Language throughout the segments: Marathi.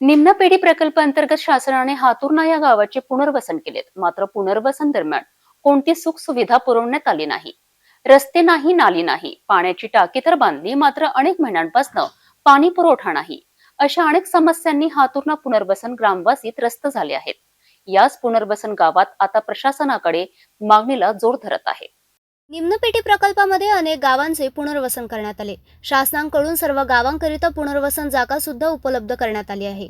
निम्न पेढी प्रकल्पांतर्गत शासनाने हातुर्ना या गावाचे पुनर्वसन केलेत. मात्र पुनर्वसन दरम्यान कोणती सुख सुविधा पुरवण्यात आली नाही. रस्ते नाही नाली नाही पाण्याची टाकी तर बांधली मात्र अनेक महिन्यांपासून पाणी पुरवठा नाही. अशा अनेक समस्यांनी हातुर्ना पुनर्वसन ग्रामवासी त्रस्त झाले आहेत. याच पुनर्वसन गावात आता प्रशासनाकडे मागणीला जोर धरत आहे. निम्नपेटी प्रकल्पामध्ये अनेक गावांचे पुनर्वसन करण्यात आले. शासनाकडून सर्व गावांकरिता पुनर्वसन जागा सुद्धा उपलब्ध करण्यात आली आहे.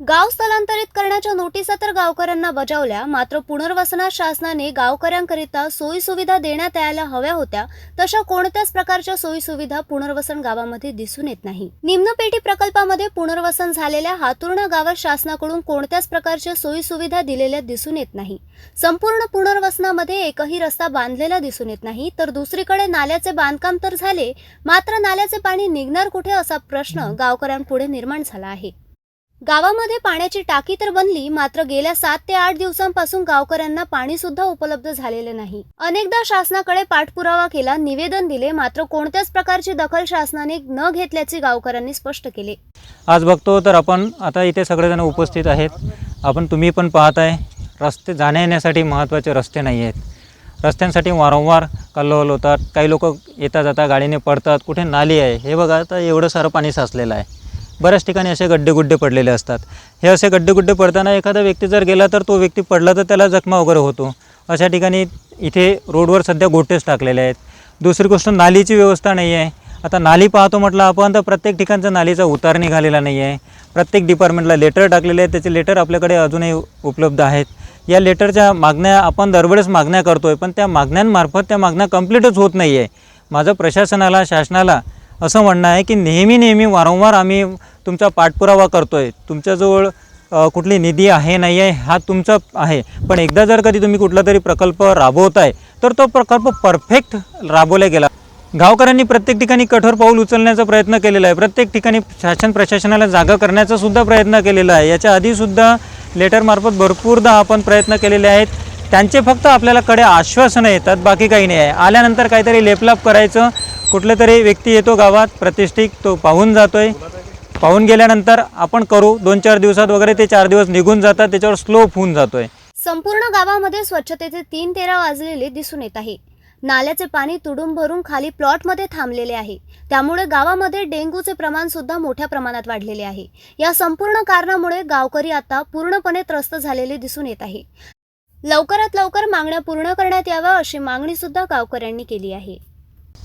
गाव स्थलांतरित करण्याच्या नोटिसा तर गावकऱ्यांना बजावल्या मात्र पुनर्वसनात शासनाने गावकऱ्यांकरिता सोयीसुविधा देण्यात यायला हव्या होत्या तशा कोणत्याच प्रकारच्या सोयीसुविधा पुनर्वसन गावामध्ये दिसून येत नाही. निम्नपेटी प्रकल्पामध्ये पुनर्वसन झालेल्या हातुर्णा गावात शासनाकडून कोणत्याच प्रकारच्या सोयीसुविधा दिलेल्या दिसून येत नाही. संपूर्ण पुनर्वसनामध्ये एकही रस्ता बांधलेला दिसून येत नाही तर दुसरीकडे नाल्याचे बांधकाम तर झाले मात्र नाल्याचे पाणी निघणार कुठे असा प्रश्न गावकऱ्यांपुढे निर्माण झाला आहे. गावामध्ये पाण्याची टाकी तर बनली मात्र गेल्या सात ते आठ दिवसांपासून गावकऱ्यांना पाणी सुद्धा उपलब्ध झालेले नाही. अनेकदा शासनाकडे पाठपुरावा केला निवेदन दिले मात्र कोणत्याच प्रकारची दखल शासनाने न घेतल्याचे गावकऱ्यांनी स्पष्ट केले. आज बघतो तर आपण आता इथे सगळेजण उपस्थित आहेत. आपण तुम्ही पण पाहत आहे रस्ते जाण्या येण्यासाठी महत्त्वाचे रस्ते नाही आहेत. रस्त्यांसाठी वारंवार कल्लोल होतात काही लोक येता जाता गाडीने पडतात कुठे नाली आहे हे बघा आता एवढं सारं पाणी साचलेलं आहे. बऱ्याच ठिकाणी असे गड्डे गुड्डे पडलेले असतात. हे असे गड्डे गुड्डे पडताना एखादा व्यक्ती जर गेला तर तो व्यक्ती पडला तर त्याला जखमा वगैरे होतो. अशा ठिकाणी इथे रोडवर सध्या गोटेच टाकलेले आहेत. दुसरी गोष्ट नालीची व्यवस्था नाही आहे. आता नाली पाहतो म्हटलं आपण तर प्रत्येक ठिकाणचा नालीचा उतार निघालेला नाही आहे. प्रत्येक डिपार्टमेंटला लेटर टाकलेले आहेत. त्याचे लेटर आपल्याकडे अजूनही उपलब्ध आहेत. या लेटरच्या मागण्या आपण दरवेळेस मागण्या करतो आहे पण त्या मागण्यांमार्फत त्या मागण्या कंप्लीटच होत नाही आहे माझं प्रशासनाला शासनाला असं म्हणणं आहे की नेहमी नेहमी वारंवार आम्ही तुमचा पाठपुरावा करतो आहे तुमच्याजवळ कुठली निधी आहे नाही आहे हा तुमचा आहे. पण एकदा जर कधी तुम्ही कुठला तरी प्रकल्प राबवताय तर तो प्रकल्प परफेक्ट राबवला गेला. गावकऱ्यांनी प्रत्येक ठिकाणी कठोर पाऊल उचलण्याचा प्रयत्न केलेला आहे. प्रत्येक ठिकाणी शासन प्रशासनाला जागा करण्याचा सुद्धा प्रयत्न केलेला आहे. याच्या आधीसुद्धा लेटरमार्फत भरपूरदा आपण प्रयत्न केलेले आहेत. त्यांचे फक्त आपल्याला कडे आश्वासनं येतात बाकी काही नाही आहे. आल्यानंतर काहीतरी लेपलाप करायचं कुठलं तरी व्यक्ती येतो गावात प्रतिष्ठित तो पाहून जातोय. पाहून गेल्यानंतर आपण करू दोन चार दिवसात वगैरे ते चार दिवस निघून जातात त्याच्यावर स्लोप होऊन जातोय. संपूर्ण गावामध्ये स्वच्छतेचे तीन तेरा वाजलेले दिसून येत आहे. नाल्याचे पाणी तुडून भरून खाली प्लॉटमध्ये थांबलेले आहे. त्यामुळे गावामध्ये डेंग्यूचे प्रमाण सुद्धा मोठ्या प्रमाणात वाढलेले आहे. या संपूर्ण कारणामुळे गावकरी आता पूर्णपणे त्रस्त झालेले दिसून येत आहे. लवकरात लवकर मागण्या पूर्ण करण्यात याव्या अशी मागणी सुद्धा गावकऱ्यांनी केली आहे.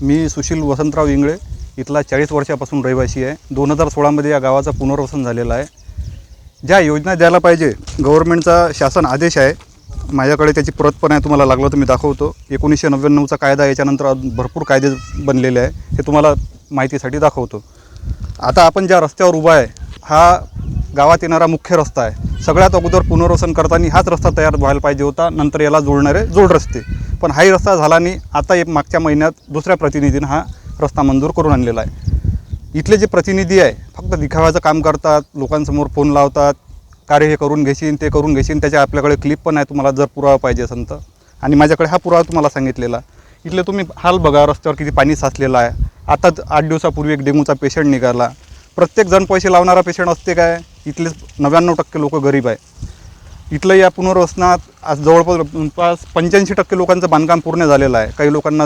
मी सुशील वसंतराव इंगळे इथला चाळीस वर्षापासून रहिवासी आहे. दोन हजार सोळामध्ये या गावाचं पुनर्वसन झालेलं आहे. ज्या योजना द्यायला पाहिजे गव्हर्नमेंटचा शासन आदेश आहे माझ्याकडे त्याची प्रत पण आहे तुम्हाला लागलं तर मी दाखवतो. एकोणीसशे नव्याण्णवचा कायदा याच्यानंतर भरपूर कायदे बनलेले आहे हे तुम्हाला माहितीसाठी दाखवतो. आता आपण ज्या रस्त्यावर उभा आहे हा गावात येणारा मुख्य रस्ता आहे. सगळ्यात अगोदर पुनर्वसन करताना हाच रस्ता तयार व्हायला पाहिजे होता नंतर याला जोडणारे जोड रस्ते. पण हाही रस्ता झाला नाही आता एक मागच्या महिन्यात दुसऱ्या प्रतिनिधीनं हा रस्ता मंजूर करून आणलेला आहे. इथले जे प्रतिनिधी आहे फक्त दिखाव्याचं काम करतात लोकांसमोर फोन लावतात कार्य हे करून घेशीन ते करून घेशील त्याच्या आपल्याकडे क्लिप पण आहे तुम्हाला जर पुरावा पाहिजे असेल तर. आणि माझ्याकडे हा पुरावा तुम्हाला सांगितलेला. इथले तुम्ही हाल बघा रस्त्यावर किती पाणी साचलेलं आहे. आताच आठ दिवसापूर्वी एक डेंग्यूचा पेशंट निघाला. प्रत्येक जण पैसे लावणारा पेशंट असते काय? इथले नव्याण्णव टक्के लोक गरीब आहे. इथलं या पुनर्वसनात आज जवळपास पंच्याऐंशी टक्के लोकांचं बांधकाम पूर्ण झालेलं आहे. काही लोकांना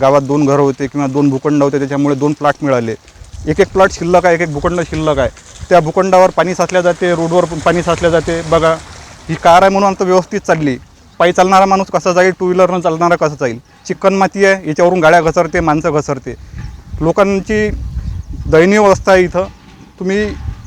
गावात दोन घरं होते किंवा दोन भूखंड होते त्याच्यामुळे दोन प्लॉट मिळाले. एक एक प्लॉट शिल्लक आहे एक एक भूखंड शिल्लक आहे. त्या भूखंडावर पाणी साचल्या जाते रोडवर पाणी साचल्या जाते. बघा ही कार आहे म्हणून आता व्यवस्थित चालली. पायी चालणारा माणूस कसा जाईल टू व्हीलरनं चालणारा कसं जाईल? चिकन माती आहे याच्यावरून गाड्या घसरते माणसं घसरते. लोकांची दयनीय अवस्था आहे इथं. तुम्ही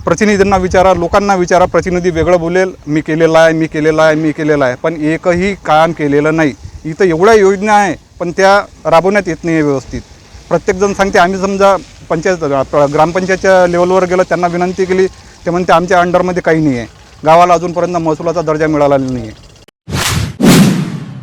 प्रतिनिधींना विचारा लोकांना विचारा प्रतिनिधी वेगळं बोलेल मी केलेलं आहे मी केलेलं आहे मी केलेलं आहे. पण एकही काम केलेलं नाही. इथं एवढ्या योजना आहे पण त्या राबवण्यात येत नाही आहे व्यवस्थित. प्रत्येकजण सांगते आम्ही समजा पंचायत ग्रामपंचायतच्या लेवलवर गेलो त्यांना विनंती केली ते म्हणते आमच्या अंडरमध्ये काही नाही आहे. गावाला अजूनपर्यंत महसुलाचा दर्जा मिळाला नाही आहे.